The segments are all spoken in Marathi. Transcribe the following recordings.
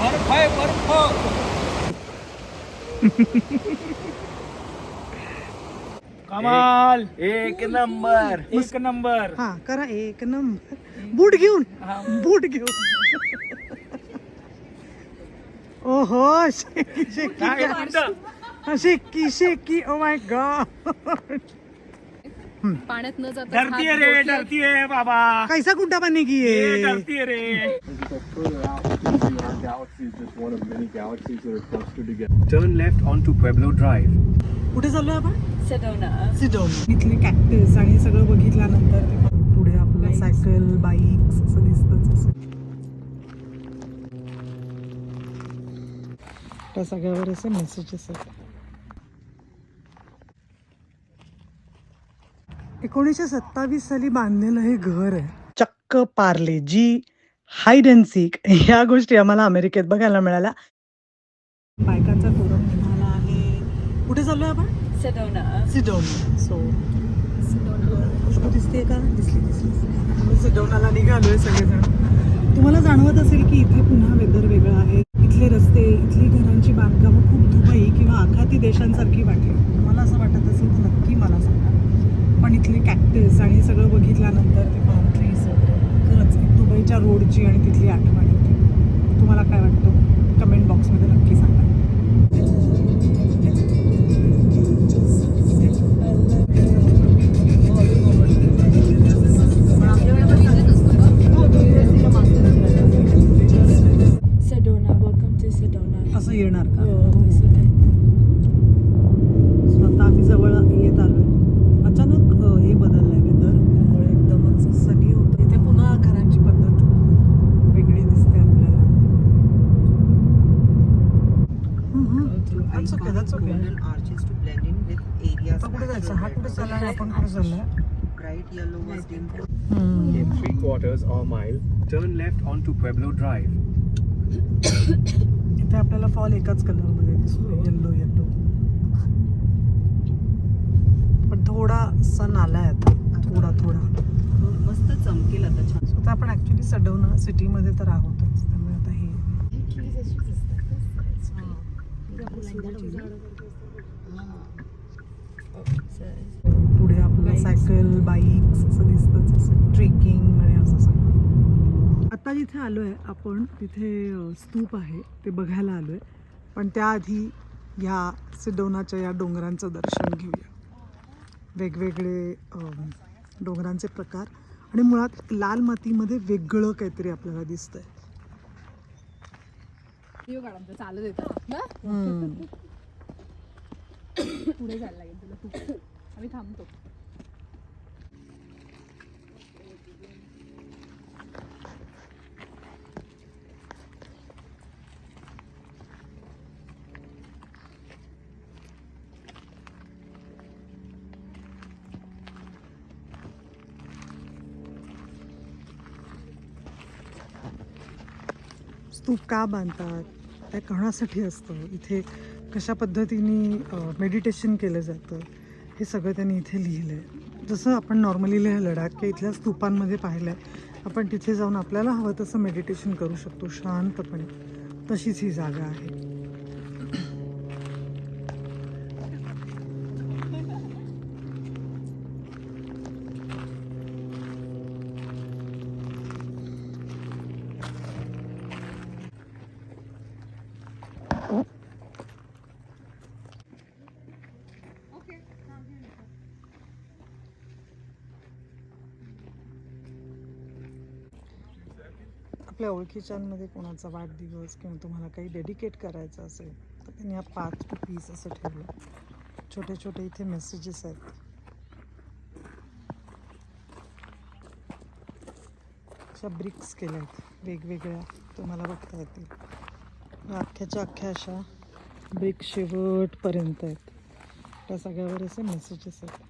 बर्फ आहे बर्फ कमाल. एक नंबर. एक नंबर. हा करा एक नंबर. बूट घेऊन. बूट घेऊन. ओहो शेकी शेकी? हा, शेकी ओ माय गॉड पाण्यात न जाता डरती है रे डरती है बाबा. कैसा गुड्डा बनने की ये ये डरती है रे. Turn left onto Pueblo Drive. कुठे चाललोय आपण? सडवणा सिडोन. इथले कॅक्टस आणि हे सगळं बघितल्यानंतर ते पण पुढे आपलं सायकल बाईक असं दिसतच असं. त्या सगळ्यावर असे मेसेजेस आहेत एकोणीसशे सत्तावीस साली बांधलेलं हे घर आहे. चक्क Parle G hide and seek ह्या गोष्टी आम्हाला अमेरिकेत बघायला मिळाल्या. बायकांचा फोरम निघाला आहे. कुठे चाललोय आपण? सडवणा सिडोन. सो खुशबू दिसते का? दिसली दिसली. सिडोनाला निघालोय सगळेजण. तुम्हाला जाणवत असेल की इथे पुन्हा वेदर वेगळं आहे. इथले रस्ते इथली घरांची बांधकामं खूप दुबई किंवा आखाती देशांसारखी वाटली. तुम्हाला असं वाटत असेल तर नक्की मला सांगा. पण इथले कॅक्टस आणि सगळं बघितल्यानंतर ते पाम ट्रीज खरंच दुबईच्या रोडची आणि तिथली आठवण येते. तुम्हाला काय वाटतं? कमेंट बॉक्समध्ये नक्की सांगा. Turn left onto Pueblo Drive. इथे आपल्याला फॉल एकाच कलरमध्ये दिसतो येल्लो येल्लो पण थोडा सण आलाय आता. थोडा थोडा. मस्त चमकेल आता छान. आता आपण ऍक्च्युली सडवणा सिटीमध्ये तर आहोतच. त्यामुळे आता हे पुढे आपलं सायकल बाईक असं दिसतच. असं ट्रेकिंग आणि आता जिथे आलो आहे आपण तिथे स्तूप आहे ते बघायला आलो आहे पण त्याआधी ह्या सिडोनाच्या या डोंगरांचं दर्शन घेऊया. वेगवेगळे डोंगरांचे प्रकार. आणि मुळात लाल मातीमध्ये वेगळं काहीतरी आपल्याला दिसतंय. चालत येतं पुढे जायला लागेल तुला आम्ही थांबतो. स्तूप का बांधतात? त्या कणासाठी असतं? इथे कशा पद्धतीने मेडिटेशन केलं जातं? हे सगळं त्यांनी इथे लिहिलं आहे जसं आपण नॉर्मली लिहिलं लडाख किंवा इथल्या स्तूपांमध्ये पाहिलं आहे आपण तिथे जाऊन आपल्याला हवं तसं मेडिटेशन करू शकतो शांतपणे. तशीच ही जागा आहे. आपल्या ओळखीच्यांमध्ये कोणाचा वाढदिवस किंवा तुम्हाला काही डेडिकेट करायचं असेल तर त्यांनी हा पाच पीस असं ठेवलं. छोटे छोटे इथे मेसेजेस आहेत. अशा ब्रिक्स केल्या आहेत. वेगवेगळ्या तुम्हाला बघता येतील. अख्ख्याच्या अख्ख्या अशा ब्रिक शेवटपर्यंत आहेत. त्या सगळ्यावर असे मेसेजेस आहेत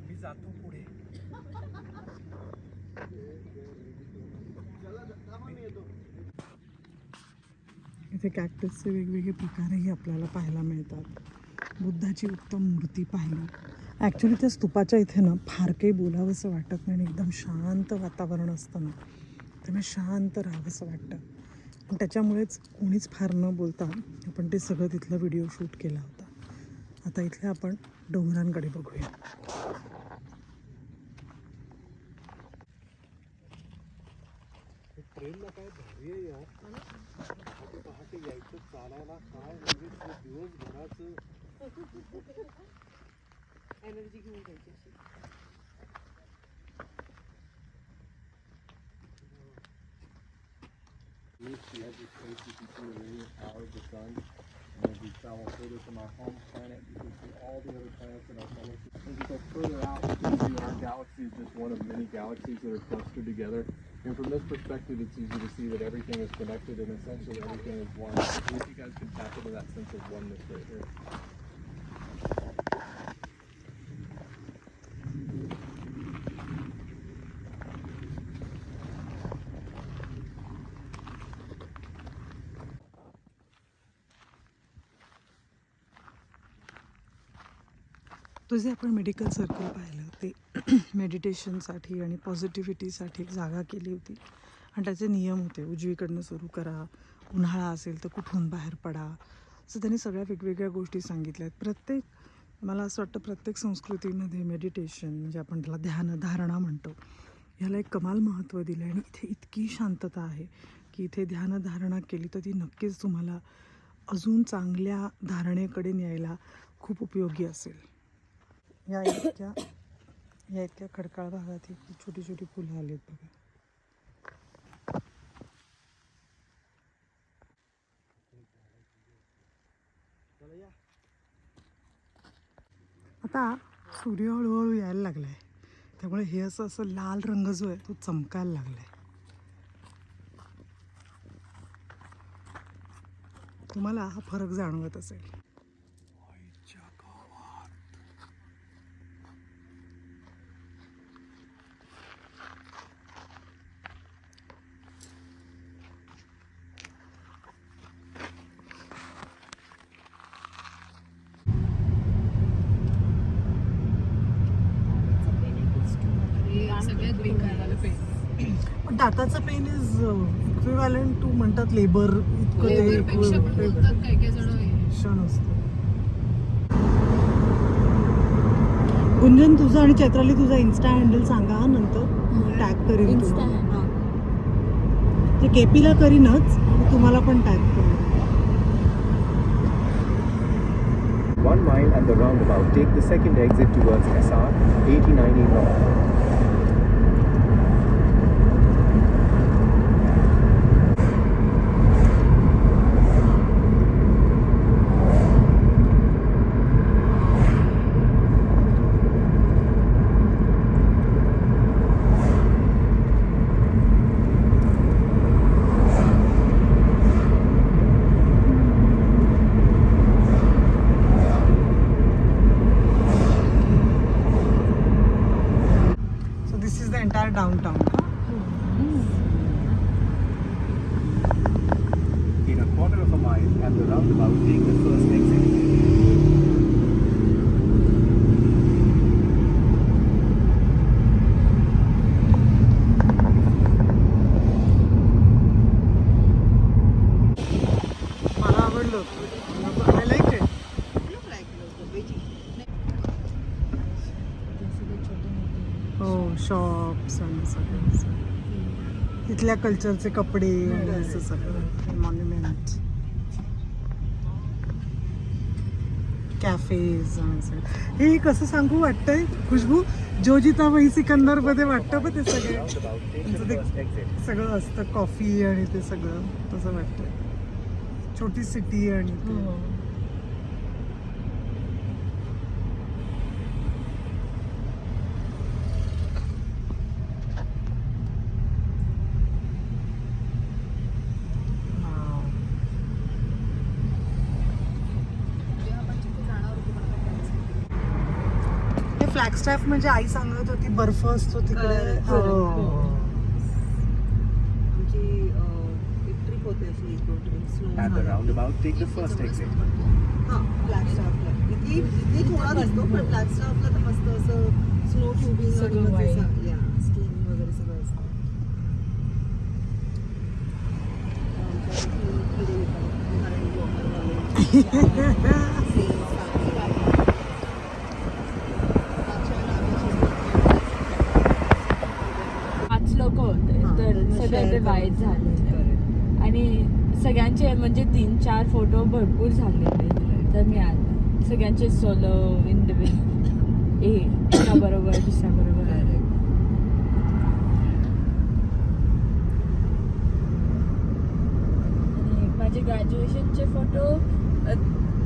मी जातो पुढे इथे कॅक्टसचे वेगवेगळे प्रकारही आपल्याला पाहायला मिळतात. बुद्धाची उत्तम मूर्ती पाहिली. ॲक्च्युली त्या स्तूपाच्या इथे ना फार काही बोलावंसं वाटत नाही आणि एकदम शांत वातावरण असतं ना. त्यामुळे शांत राहावंसं वाटतं. पण त्याच्यामुळेच कोणीच फार न बोलता आपण ते सगळं तिथलं व्हिडिओ शूट केला होता. आता इथले आपण डोंगरांकडे बघूया. ट्रेनला काय भारी आहे यार. यायचं चालायला काय म्हणजे ते दिवसभराचं एनर्जी घेऊन जायची अशी. We had this place you can see the radiant power of the sun. And as we travel further from our home planet, you can see all the other planets in our solar system. As you go further out, you can see our galaxy is just one of many galaxies that are clustered together. And from this perspective, it's easy to see that everything is connected and essentially everything is one. So if you guys can tap into that sense of oneness right here. तुझे आपण मेडिकल सर्कल पाहिलं ते मेडिटेशनसाठी आणि पॉझिटिव्हिटीसाठी एक जागा केली होती. आणि त्याचे नियम होते उजवीकडनं सुरू करा उन्हाळा असेल तर कुठून बाहेर पडा. असं त्यांनी सगळ्या वेगवेगळ्या गोष्टी सांगितल्या आहेत. प्रत्येक मला असं वाटतं प्रत्येक संस्कृतीमध्ये मेडिटेशन म्हणजे आपण त्याला ध्यान धारणा म्हणतो ह्याला एक कमाल महत्त्व दिलं आहे आणि इथे इतकी शांतता आहे की इथे ध्यानधारणा केली तर ती नक्कीच तुम्हाला अजून चांगल्या धारणेकडे न्यायला खूप उपयोगी असेल. या इतक्या या इतक्या खडकाळ भागात ही छोटी छोटी फुलं आली आहेत बघा. आता सूर्य हळूहळू यायला लागला आहे त्यामुळे हे असं असं लाल रंग जो आहे तो चमकायला लागला आहे तुम्हाला हा फरक जाणवत असेल. पण टाटाचं पेन इज इक्विव्हॅलंट टू म्हणतात लेबर इतकं. क्षण असतं. गुंजन तुझं आणि चैत्राली तुझा इन्स्टा हँडल सांगा हा नंतर. टॅग करीन. ते केपीला करीनच तुम्हाला पण टॅग करीन. One mile at the roundabout, take the second exit towards SR 8090 North. So this is the entire downtown In a quarter of a mile at the roundabout, take the first exit. होतं. I like it Beijing. हो शॉप्स आणि सगळं. तिथल्या कल्चरचे कपडे असं सगळं. मॉन्युमेंट कॅफेज हे कसं सांगू वाटतंय? खुशबू जोजिताबाई सिकंदरमध्ये वाटतं पण ते सगळे. ते. सगळं असतं कॉफी आणि ते सगळं. तसं वाटतं छोटी सिटी आणि ते. Wow. हे फ्लॅगस्टॅफ म्हणजे आई सांगत होती बर्फ असतो तिकडे. हो. आमची अं, एक ट्रिप होते अशी एक दोन trip At the roundabout, take the first exit. हां फ्लॅग स्टाफला इ- इथे थोडा दिसतो पण फ्लॅगस्टॉपला तर मस्त असं स्नो ट्युबिंग आणि सगळं मग ते white. सा- yeah, skiing वगैरे सगळं असतं इथे पाच लोक होते हां, तर सगळे. वाईट झाले सगळ्यांचे म्हणजे तीन चार फोटो भरपूर झालेले. तर मी आले. सगळ्यांचे सोलो इंडिव्हिज्युअल ए एका बरोबर दुसऱ्या बरोबर. माझे ग्रॅज्युएशनचे फोटो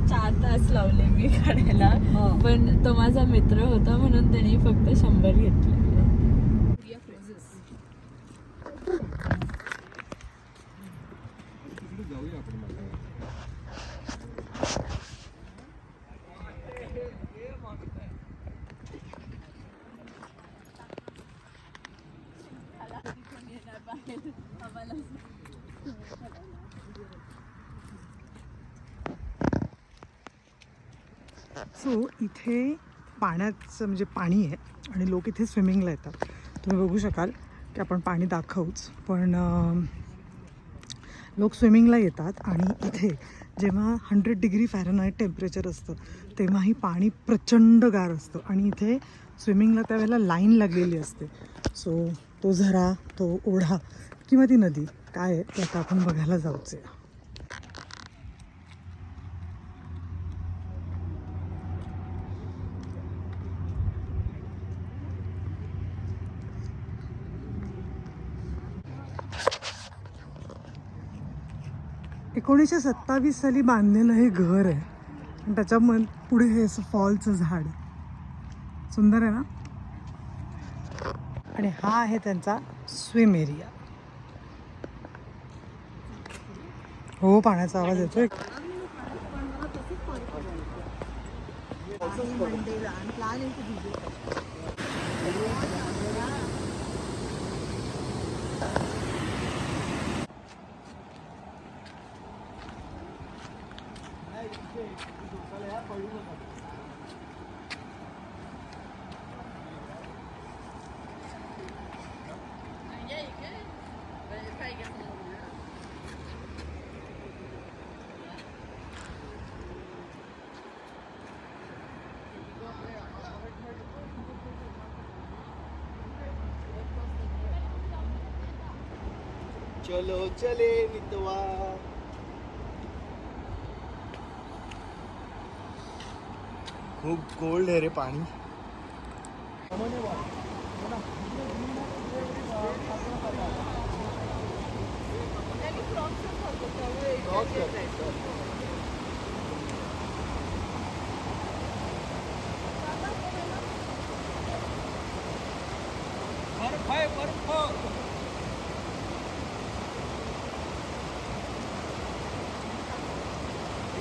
चार तास लावले मी काढायला. हो. पण तो माझा मित्र होता म्हणून त्यांनी फक्त शंभर घेतले. सो इथे पाण्याचं म्हणजे पाणी आहे आणि लोक इथे स्विमिंगला येतात. तुम्ही बघू शकाल की आपण पाणी दाखवूच पण लोक स्विमिंगला येतात आणि इथे जेव्हा हंड्रेड डिग्री फॅरनाईट टेम्परेचर असतं तेव्हाही पाणी प्रचंड गार असतं आणि इथे स्विमिंगला त्यावेळेला लाईन लागलेली असते. सो तो झरा तो ओढा किंवा ती नदी काय आहे ते आता आपण बघायला जाऊच आहे एकोणीसशे सत्तावीस साली बांधलेलं हे घर आहे. आणि त्याच्याम पुढे हे असं फॉलचं झाड सुंदर आहे ना? आणि हा आहे त्यांचा स्विम एरिया हो पाण्याचा आवाज येतोय. चलो चले मितवा खूप कोल्ड आहे रे पाणी बर्फ आहे बर्फ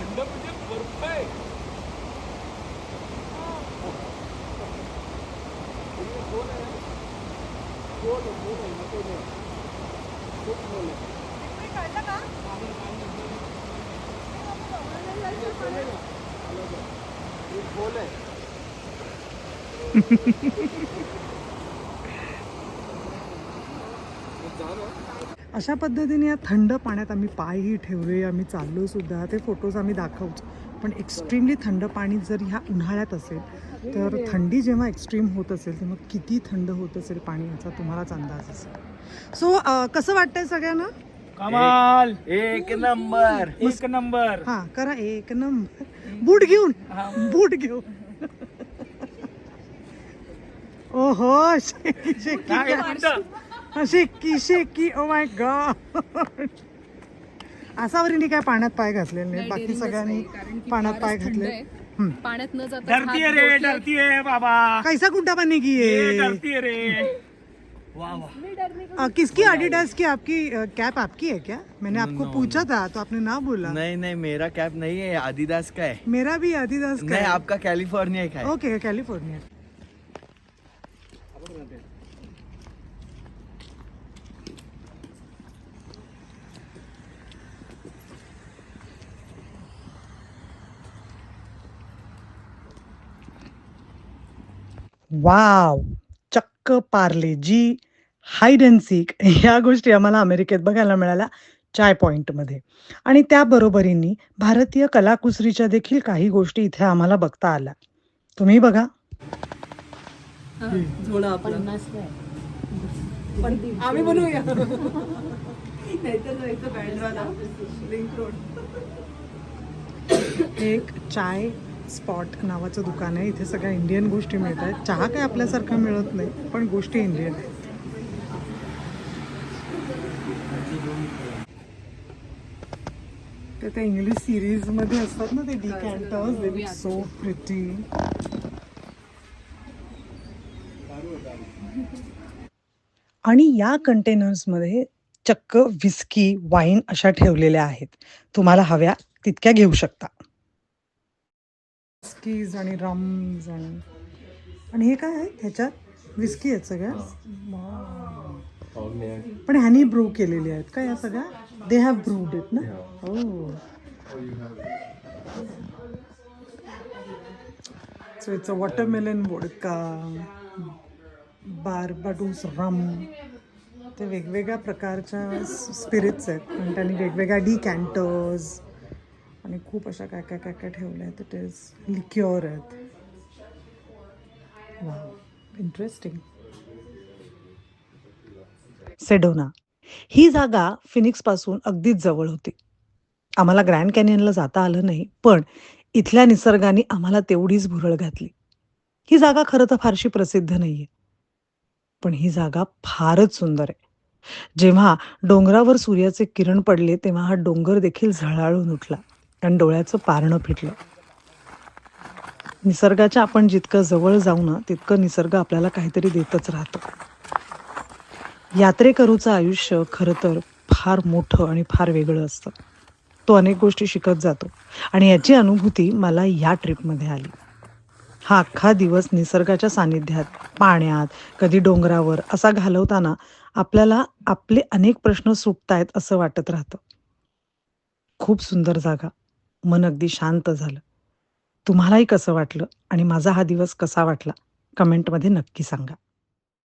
थंड म्हणजे बर्फ आहे अशा पद्धतीने या थंड पाण्यात आम्ही पायही ठेवले आम्ही चाललो सुद्धा ते फोटोज आम्ही दाखवूच पण एक्स्ट्रीमली थंड पाणी जर ह्या उन्हाळ्यात असेल तर थंडी जेव्हा एक्स्ट्रीम होत असेल तेव्हा किती थंड होत असेल पाणी याचा तुम्हालाच अंदाज असेल. सो कसं वाटतंय सगळ्यांना? कमाल. एक नंबर. एक नंबर. हां करा एक नंबर. बूट घेऊन. हा. बूट घेऊन. ओहो शेकी शेकी? शेकी शेकी. ओ माय गॉड आसावरीने काय पाण्यात पाय घातलेले नाही बाकी सगळ्यांनी पाण्यात पाय घातले. पाण्यात न जाता डरती है रे डरती है बाबा. कैसा गुंडा पाणी की डरती है रे. वाह वाह। किसकी एडिडास की आपकी कैप आपकी है क्या? मैंने आपको पूछा था तो आपने ना बोला। नहीं नहीं मेरा कैप नहीं है आदिदास का है। मेरा भी आदिदास का नहीं है। आपका कैलिफ़ोर्निया का है। ओके कैलिफ़ोर्निया वाव चक्क Parle G hide and seek ह्या गोष्टी आम्हाला अमेरिकेत बघायला मिळाल्या चाय पॉइंटमध्ये आणि त्या बरोबरीने भारतीय कलाकुसरीच्या देखील काही गोष्टी इथे आम्हाला बघता आल्या. तुम्ही बघा. आम्ही बनवूया. नाहीतर जायचं बँड्राला लिंक रोड एक चाय स्पॉट नावाचं दुकान आहे. इथे सगळ्या इंडियन गोष्टी मिळत आहेत चहा काय आपल्यासारखा मिळत नाही पण गोष्टी इंडियन आहेत. तर त्या इंग्लिश सिरीजमध्ये असतात ना ते डिकॅन्टर्स सो प्रिटी आणि या कंटेनर्समध्ये चक्क विस्की वाईन अशा ठेवलेल्या आहेत. तुम्हाला हव्या तितक्या घेऊ शकता. विस्कीज आणि रम्स आणि आणि हे काय आहे? ह्याच्यात विस्की आहेत सगळ्या? पण ह्यानी ब्रू केलेली आहेत का या सगळ्या? दे हॅव ब्रूड इट ना? हो so it's a watermelon vodka Barbados rum ते वेगवेगळ्या प्रकारच्या स्पिरिट्स आहेत. आणि त्यांनी वेगवेगळ्या डिकॅन्टर्स आणि खूप अशा काय काय काय काय ठेवल्या आहेत. इट इज लिक्युअर आहेत. इंटरेस्टिंग सेडोना ही जागा फिनिक्सपासून अगदीच जवळ होती. आम्हाला ग्रँड कॅनियनला जाता आलं नाही पण इथल्या निसर्गाने आम्हाला तेवढीच भुरळ घातली. ही जागा खरं तर फारशी प्रसिद्ध नाहीये पण ही जागा फारच सुंदर आहे. जेव्हा डोंगरावर सूर्याचे किरण पडले तेव्हा हा डोंगर देखील झळाळून उठला. आणि डोळ्याचं पारणं फिटलं. निसर्गाच्या आपण जितकं जवळ जाऊ ना तितकं निसर्ग आपल्याला काहीतरी देतच राहतो. यात्रेकरूचं आयुष्य खरं तर फार मोठं आणि फार वेगळं असतं. तो अनेक गोष्टी शिकत जातो. आणि याची अनुभूती मला या ट्रिपमध्ये आली. हा अख्खा दिवस निसर्गाच्या सानिध्यात पाण्यात कधी डोंगरावर असा घालवताना आपल्याला आपले अनेक प्रश्न सुटतायत असं वाटत राहतं. खूप सुंदर जागा. मन अगदी शांत झालं. तुम्हालाही कसं वाटलं आणि माझा हा दिवस कसा वाटला? कमेंटमध्ये नक्की सांगा.